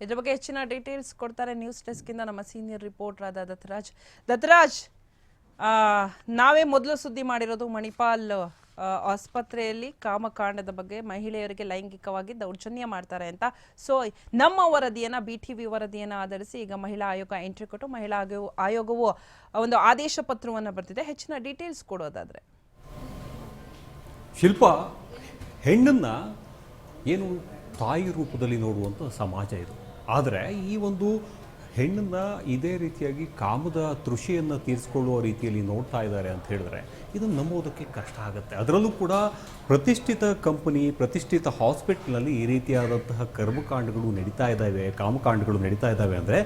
ಇದ್ರ ಬಗ್ಗೆ ಹೆಚ್ಚಿನ ಡೀಟೇಲ್ಸ್ ಕೊಡ್ತಾರೆ ನ್ಯೂಸ್ ಡೆಸ್ಕಿಂದ ನಮ್ಮ ಸೀನಿಯರ್ ರಿಪೋರ್ಟರ್ ಆದ ದತ್ತರಾಜ್. ದತ್ತರಾಜ್ ನಾವೇ ಮೊದಲು ಸುದ್ದಿ ಮಾಡಿರೋದು ಮಣಿಪಾಲ್ ಆಸ್ಪತ್ರೆಯಲ್ಲಿ ಕಾಮಕಾಂಡದ ಬಗ್ಗೆ ಮಹಿಳೆಯರಿಗೆ ಲೈಂಗಿಕವಾಗಿ ದೌರ್ಜನ್ಯ ಮಾಡ್ತಾರೆ ಅಂತ. ಸೊ ನಮ್ಮ ವರದಿಯನ್ನು ಬಿ ಟಿ ವಿ ವರದಿಯನ್ನು ಆಧರಿಸಿ ಈಗ ಮಹಿಳಾ ಆಯೋಗ ಎಂಟ್ರಿ ಕೊಟ್ಟು ಮಹಿಳಾ ಆಯೋಗ- ಆಯೋಗವು ಒಂದು ಆದೇಶ ಪತ್ರವನ್ನು ಬರ್ತಿದೆ ಹೆಚ್ಚಿನ ಡೀಟೇಲ್ಸ್ ಕೊಡೋದಾದರೆ. ಶಿಲ್ಪ, ಹೆಣ್ಣನ್ನು ಏನು ತಾಯಿ ರೂಪದಲ್ಲಿ ನೋಡುವಂಥ ಸಮಾಜ ಇದು. ಆದರೆ ಈ ಒಂದು ಹೆಣ್ಣನ್ನ ಇದೇ ರೀತಿಯಾಗಿ ಕಾಮದ ತೃಷಿಯನ್ನು ತೀರಿಸ್ಕೊಳ್ಳುವ ರೀತಿಯಲ್ಲಿ ನೋಡ್ತಾ ಇದ್ದಾರೆ ಅಂತ ಹೇಳಿದ್ರೆ ಇದನ್ನು ನಂಬೋದಕ್ಕೆ ಕಷ್ಟ ಆಗುತ್ತೆ. ಅದರಲ್ಲೂ ಕೂಡ ಪ್ರತಿಷ್ಠಿತ ಕಂಪನಿ, ಪ್ರತಿಷ್ಠಿತ ಹಾಸ್ಪಿಟ್ಲಲ್ಲಿ ಈ ರೀತಿಯಾದಂತಹ ಕರ್ಮಕಾಂಡಗಳು ನಡೀತಾ ಇದ್ದಾವೆ ಕಾಮಕಾಂಡಗಳು ನಡೀತಾ ಇದ್ದಾವೆ ಅಂದರೆ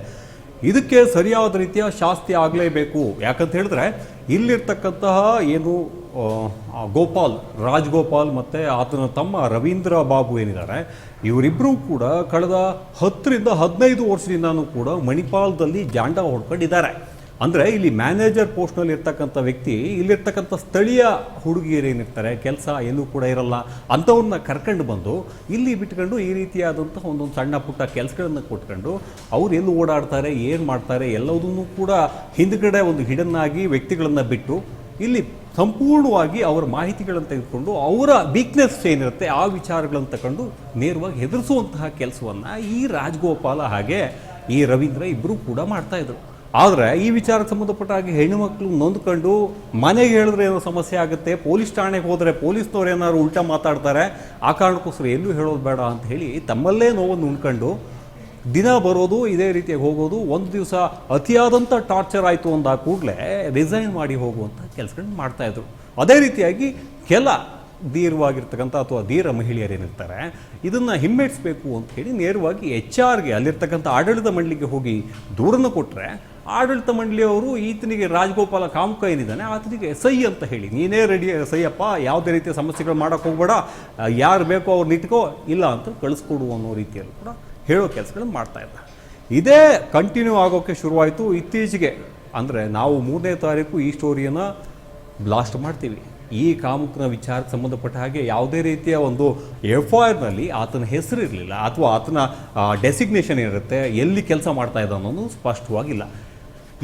ಇದಕ್ಕೆ ಸರಿಯಾದ ರೀತಿಯ ಶಾಸ್ತಿ ಆಗಲೇಬೇಕು. ಯಾಕಂತ ಹೇಳಿದ್ರೆ, ಇಲ್ಲಿರ್ತಕ್ಕಂತಹ ಏನು ಗೋಪಾಲ್, ರಾಜ್ಗೋಪಾಲ್ ಮತ್ತು ಆತನ ತಮ್ಮ ರವೀಂದ್ರ ಬಾಬು ಏನಿದ್ದಾರೆ ಇವರಿಬ್ಬರೂ ಕೂಡ ಕಳೆದ ಹತ್ತರಿಂದ ಹದಿನೈದು ವರ್ಷದಿಂದನೂ ಕೂಡ ಮಣಿಪಾಲದಲ್ಲಿ ಜಾಂಡ ಹೊಡ್ಕೊಂಡಿದ್ದಾರೆ. ಅಂದರೆ ಇಲ್ಲಿ ಮ್ಯಾನೇಜರ್ ಪೋಸ್ಟ್ನಲ್ಲಿ ಇರ್ತಕ್ಕಂಥ ವ್ಯಕ್ತಿ, ಇಲ್ಲಿರ್ತಕ್ಕಂಥ ಸ್ಥಳೀಯ ಹುಡುಗಿಯರು ಏನಿರ್ತಾರೆ, ಕೆಲಸ ಎಲ್ಲೂ ಕೂಡ ಇರಲ್ಲ, ಅಂಥವ್ರನ್ನ ಕರ್ಕೊಂಡು ಬಂದು, ಇಲ್ಲಿ ಬಿಟ್ಕೊಂಡು ಈ ರೀತಿಯಾದಂಥ ಒಂದೊಂದು ಸಣ್ಣ ಪುಟ್ಟ ಕೆಲಸಗಳನ್ನು ಕೊಟ್ಕೊಂಡು, ಅವ್ರು ಎಲ್ಲಿ ಓಡಾಡ್ತಾರೆ, ಏನು ಮಾಡ್ತಾರೆ, ಎಲ್ಲದನ್ನೂ ಕೂಡ ಹಿಂದ್ಗಡೆ ಒಂದು ಹಿಡನ್ ಆಗಿ ವ್ಯಕ್ತಿಗಳನ್ನು ಬಿಟ್ಟು, ಇಲ್ಲಿ ಸಂಪೂರ್ಣವಾಗಿ ಅವರ ಮಾಹಿತಿಗಳನ್ನು ತೆಗೆದುಕೊಂಡು, ಅವರ ವೀಕ್ನೆಸ್ ಏನಿರುತ್ತೆ, ಆ ವಿಚಾರಗಳನ್ನು ತಗೊಂಡು ನೇರವಾಗಿ ಹೆದರಿಸುವಂತಹ ಕೆಲಸವನ್ನು ಈ ರಾಜಗೋಪಾಲ ಹಾಗೆ ಈ ರವೀಂದ್ರ ಇಬ್ಬರೂ ಕೂಡ ಮಾಡ್ತಾ ಇದ್ರು. ಆದರೆ ಈ ವಿಚಾರಕ್ಕೆ ಸಂಬಂಧಪಟ್ಟ ಹಾಗೆ ಹೆಣ್ಣು ಮಕ್ಕಳು ನೊಂದ್ಕೊಂಡು ಮನೆಗೆ ಹೇಳಿದ್ರೆ ಏನೋ ಸಮಸ್ಯೆ ಆಗುತ್ತೆ, ಪೊಲೀಸ್ ಠಾಣೆಗೆ ಹೋದರೆ ಪೊಲೀಸ್ನವ್ರು ಏನಾದ್ರು ಉಲ್ಟಾ ಮಾತಾಡ್ತಾರೆ, ಆ ಕಾರಣಕ್ಕೋಸ್ಕರ ಎಲ್ಲೂ ಹೇಳೋದು ಬೇಡ ಅಂತ ಹೇಳಿ ತಮ್ಮಲ್ಲೇ ನೋವನ್ನು ಉಣ್ಕೊಂಡು ದಿನ ಬರೋದು ಇದೇ ರೀತಿಯಾಗಿ ಹೋಗೋದು, ಒಂದು ದಿವಸ ಅತಿಯಾದಂಥ ಟಾರ್ಚರ್ ಆಯಿತು ಅಂದಾಗ ಕೂಡಲೇ ರಿಸೈನ್ ಮಾಡಿ ಹೋಗುವಂಥ ಕೆಲಸಗಳನ್ನ ಮಾಡ್ತಾಯಿದ್ರು ಅದೇ ರೀತಿಯಾಗಿ ಕೆಲ ಧೀರವಾಗಿರ್ತಕ್ಕಂಥ ಅಥವಾ ಧೀರ ಮಹಿಳೆಯರೇನಿರ್ತಾರೆ ಇದನ್ನು ಹಿಮ್ಮೆಟ್ಸ್ಬೇಕು ಅಂತ ಹೇಳಿ ನೇರವಾಗಿ ಎಚ್ ಆರ್ಗೆ ಅಲ್ಲಿರ್ತಕ್ಕಂಥ ಆಡಳಿತ ಮಂಡಳಿಗೆ ಹೋಗಿ ದೂರನ್ನು ಕೊಟ್ಟರೆ ಆಡಳಿತ ಮಂಡಳಿಯವರು ಈತನಿಗೆ ರಾಜಗೋಪಾಲ ಕಾಮುಕ ಏನಿದ್ದಾನೆ, ಆತನಿಗೆ ಸೈ ಅಂತ ಹೇಳಿ, ನೀನೇ ರೆಡಿ ಸೈಯಪ್ಪ ಯಾವುದೇ ರೀತಿಯ ಸಮಸ್ಯೆಗಳು ಮಾಡೋಕ್ಕೆ ಹೋಗ್ಬೇಡ, ಯಾರು ಬೇಕೋ ಅವ್ರು ಇಟ್ಕೋ ಇಲ್ಲ ಅಂತ ಕಳಿಸ್ಕೊಡು ಅನ್ನೋ ರೀತಿಯಲ್ಲಿ ಕೂಡ ಹೇಳೋ ಕೆಲಸಗಳನ್ನು ಮಾಡ್ತಾ ಇದ್ದ. ಇದೇ ಕಂಟಿನ್ಯೂ ಆಗೋಕ್ಕೆ ಶುರುವಾಯಿತು. ಇತ್ತೀಚೆಗೆ ಅಂದರೆ ನಾವು ಮೂರನೇ ತಾರೀಕು ಈ ಸ್ಟೋರಿಯನ್ನು ಬ್ಲಾಸ್ಟ್ ಮಾಡ್ತೀವಿ. ಈ ಕಾಮುಕನ ವಿಚಾರಕ್ಕೆ ಸಂಬಂಧಪಟ್ಟ ಹಾಗೆ ಯಾವುದೇ ರೀತಿಯ ಒಂದು ಎಫ್ ಆರ್ನಲ್ಲಿ ಆತನ ಹೆಸರು ಇರಲಿಲ್ಲ ಅಥವಾ ಆತನ ಡೆಸಿಗ್ನೇಷನ್ ಏನಿರುತ್ತೆ, ಎಲ್ಲಿ ಕೆಲಸ ಮಾಡ್ತಾ ಇದ್ದ ಅನ್ನೋದು ಸ್ಪಷ್ಟವಾಗಿಲ್ಲ.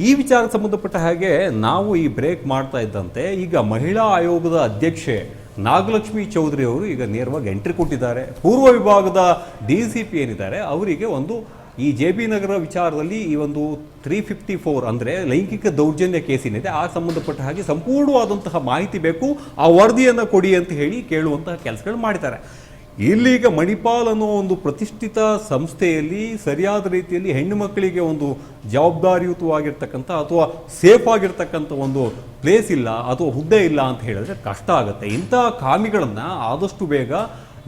ಈ ವಿಚಾರಕ್ಕೆ ಸಂಬಂಧಪಟ್ಟ ಹಾಗೆ ನಾವು ಈ ಬ್ರೇಕ್ ಮಾಡ್ತಾ ಇದ್ದಂತೆ ಈಗ ಮಹಿಳಾ ಆಯೋಗದ ಅಧ್ಯಕ್ಷೆ ನಾಗಲಕ್ಷ್ಮಿ ಚೌಧರಿ ಅವರು ಈಗ ನೇರವಾಗಿ ಎಂಟ್ರಿ ಕೊಟ್ಟಿದ್ದಾರೆ. ಪೂರ್ವ ವಿಭಾಗದ ಡಿ ಸಿ ಪಿ ಏನಿದ್ದಾರೆ, ಅವರಿಗೆ ಒಂದು ಈ ಜೆ ಬಿ ನಗರ ವಿಚಾರದಲ್ಲಿ ಈ ಒಂದು ತ್ರೀ ಫಿಫ್ಟಿ ಫೋರ್ ಅಂದರೆ ಲೈಂಗಿಕ ದೌರ್ಜನ್ಯ ಕೇಸಿನಿದೆ ಆ ಸಂಬಂಧಪಟ್ಟ ಹಾಗೆ ಸಂಪೂರ್ಣವಾದಂತಹ ಮಾಹಿತಿ ಬೇಕು. ಆ ವರದಿಯನ್ನು ಕೊಡಿ ಅಂತ ಹೇಳಿ ಕೇಳುವಂತಹ ಕೆಲಸಗಳು ಮಾಡಿದ್ದಾರೆ. ಇಲ್ಲೀಗ ಮಣಿಪಾಲ್ ಅನ್ನೋ ಒಂದು ಪ್ರತಿಷ್ಠಿತ ಸಂಸ್ಥೆಯಲ್ಲಿ ಸರಿಯಾದ ರೀತಿಯಲ್ಲಿ ಹೆಣ್ಣು ಮಕ್ಕಳಿಗೆ ಒಂದು ಜವಾಬ್ದಾರಿಯುತವಾಗಿರ್ತಕ್ಕಂಥ ಅಥವಾ ಸೇಫ್ ಆಗಿರ್ತಕ್ಕಂಥ ಒಂದು ಪ್ಲೇಸ್ ಇಲ್ಲ, ಅಥವಾ ಹುದ್ದೆ ಇಲ್ಲ ಅಂತ ಹೇಳಿದ್ರೆ ಕಷ್ಟ ಆಗುತ್ತೆ. ಇಂಥ ಕಾಮಿಗಳನ್ನು ಆದಷ್ಟು ಬೇಗ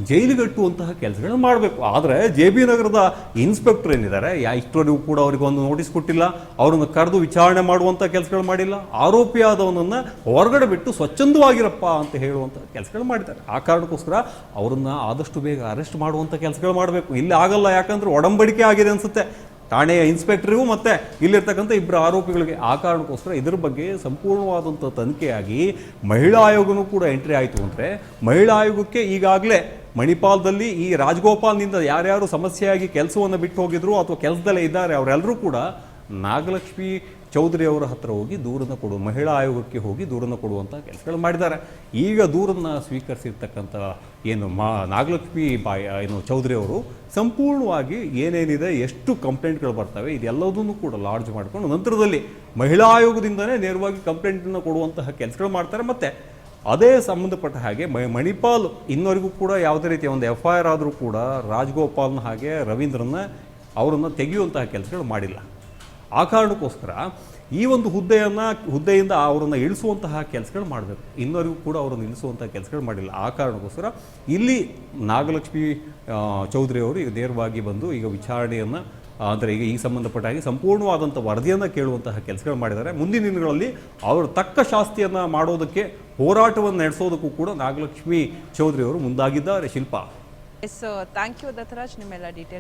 ಜೈಲಿಗಟ್ಟುವಂತಹ ಕೆಲಸಗಳನ್ನ ಮಾಡಬೇಕು. ಆದರೆ ಜೆ ಬಿ ನಗರದ ಇನ್ಸ್ಪೆಕ್ಟರ್ ಏನಿದ್ದಾರೆ, ಯಾ ಇಷ್ಟವರೆಗೂ ಕೂಡ ಅವರಿಗೆ ಒಂದು ನೋಟಿಸ್ ಕೊಟ್ಟಿಲ್ಲ, ಅವರನ್ನು ಕರೆದು ವಿಚಾರಣೆ ಮಾಡುವಂಥ ಕೆಲಸಗಳು ಮಾಡಿಲ್ಲ. ಆರೋಪಿಯಾದವನನ್ನು ಹೊರಗಡೆ ಬಿಟ್ಟು ಸ್ವಚ್ಛಂದವಾಗಿರಪ್ಪ ಅಂತ ಹೇಳುವಂಥ ಕೆಲಸಗಳು ಮಾಡಿದ್ದಾರೆ. ಆ ಕಾರಣಕ್ಕೋಸ್ಕರ ಅವರನ್ನು ಆದಷ್ಟು ಬೇಗ ಅರೆಸ್ಟ್ ಮಾಡುವಂಥ ಕೆಲಸಗಳು ಮಾಡಬೇಕು. ಇಲ್ಲಿ ಆಗಲ್ಲ, ಯಾಕಂದ್ರೆ ಒಡಂಬಡಿಕೆ ಆಗಿದೆ ಅನಿಸುತ್ತೆ. ಠಾಣೆಯ ಇನ್ಸ್ಪೆಕ್ಟ್ರಿಗೂ ಮತ್ತೆ ಇಲ್ಲಿರ್ತಕ್ಕಂಥ ಇಬ್ಬರು ಆರೋಪಿಗಳಿಗೆ ಆ ಕಾರಣಕ್ಕೋಸ್ಕರ ಇದ್ರ ಬಗ್ಗೆ ಸಂಪೂರ್ಣವಾದಂಥ ತನಿಖೆಯಾಗಿ ಮಹಿಳಾ ಆಯೋಗನೂ ಕೂಡ ಎಂಟ್ರಿ ಆಯಿತು ಅಂದರೆ ಮಹಿಳಾ ಆಯೋಗಕ್ಕೆ ಈಗಾಗಲೇ ಮಣಿಪಾಲದಲ್ಲಿ ಈ ರಾಜಗೋಪಾಲ್ನಿಂದ ಯಾರ್ಯಾರು ಸಮಸ್ಯೆಯಾಗಿ ಕೆಲಸವನ್ನು ಬಿಟ್ಟು ಹೋಗಿದ್ರು ಅಥವಾ ಕೆಲಸದಲ್ಲೇ ಇದ್ದಾರೆ ಅವರೆಲ್ಲರೂ ಕೂಡ ನಾಗಲಕ್ಷ್ಮಿ ಚೌಧರಿ ಅವರ ಹತ್ರ ಹೋಗಿ ದೂರನ್ನು ಕೊಡು, ಮಹಿಳಾ ಆಯೋಗಕ್ಕೆ ಹೋಗಿ ದೂರನ್ನು ಕೊಡುವಂಥ ಕೆಲಸಗಳು ಮಾಡಿದ್ದಾರೆ. ಈಗ ದೂರನ್ನು ಸ್ವೀಕರಿಸಿರ್ತಕ್ಕಂಥ ಏನು ಮಾ, ನಾಗಲಕ್ಷ್ಮಿ ಬಾಯ, ಏನು ಚೌಧರಿ ಅವರು ಸಂಪೂರ್ಣವಾಗಿ ಏನೇನಿದೆ, ಎಷ್ಟು ಕಂಪ್ಲೇಂಟ್ಗಳು ಬರ್ತವೆ, ಇದೆಲ್ಲದನ್ನು ಕೂಡ ಲಾಡ್ಜ್ ಮಾಡಿಕೊಂಡು ನಂತರದಲ್ಲಿ ಮಹಿಳಾ ಆಯೋಗದಿಂದಲೇ ನೇರವಾಗಿ ಕಂಪ್ಲೇಂಟನ್ನು ಕೊಡುವಂತಹ ಕೆಲಸಗಳು ಮಾಡ್ತಾರೆ. ಮತ್ತು ಅದೇ ಸಂಬಂಧಪಟ್ಟ ಹಾಗೆ ಮಣಿಪಾಲ್ ಇನ್ನವರೆಗೂ ಕೂಡ ಯಾವುದೇ ರೀತಿಯ ಒಂದು ಎಫ್ ಐ ಆರ್ ಆದರೂ ಕೂಡ ರಾಜಗೋಪಾಲ್ನ ಹಾಗೆ ರವೀಂದ್ರನ ಅವರನ್ನು ತೆಗೆಯುವಂತಹ ಕೆಲಸಗಳು ಮಾಡಿಲ್ಲ. ಆ ಕಾರಣಕ್ಕೋಸ್ಕರ ಈ ಒಂದು ಹುದ್ದೆಯನ್ನು, ಹುದ್ದೆಯಿಂದ ಅವರನ್ನು ಇಳಿಸುವಂತಹ ಕೆಲಸಗಳು ಮಾಡಬೇಕು. ಇನ್ನವರೆಗೂ ಕೂಡ ಅವರನ್ನು ಇಳಿಸುವಂತಹ ಕೆಲಸಗಳು ಮಾಡಿಲ್ಲ. ಆ ಕಾರಣಕ್ಕೋಸ್ಕರ ಇಲ್ಲಿ ನಾಗಲಕ್ಷ್ಮಿ ಚೌಧರಿ ಅವರು ನೇರವಾಗಿ ಬಂದು ಈಗ ವಿಚಾರಣೆಯನ್ನು ಅಂದರೆ ಈಗ ಈ ಸಂಬಂಧಪಟ್ಟ ಹಾಗೆ ಸಂಪೂರ್ಣವಾದಂಥ ವರದಿಯನ್ನು ಕೇಳುವಂತಹ ಕೆಲಸಗಳು ಮಾಡಿದ್ದಾರೆ. ಮುಂದಿನ ದಿನಗಳಲ್ಲಿ ಅವರು ತಕ್ಕ ಶಾಸ್ತಿಯನ್ನು ಮಾಡೋದಕ್ಕೆ ಹೋರಾಟವನ್ನು ನಡೆಸೋದಕ್ಕೂ ಕೂಡ ನಾಗಲಕ್ಷ್ಮಿ ಚೌಧರಿ ಅವರು ಮುಂದಾಗಿದ್ದಾರೆ. Shilpa. S thank you Dattaraj ನಿಮ್ಮೆಲ್ಲ ಡೀಟೇಲ್ಸ್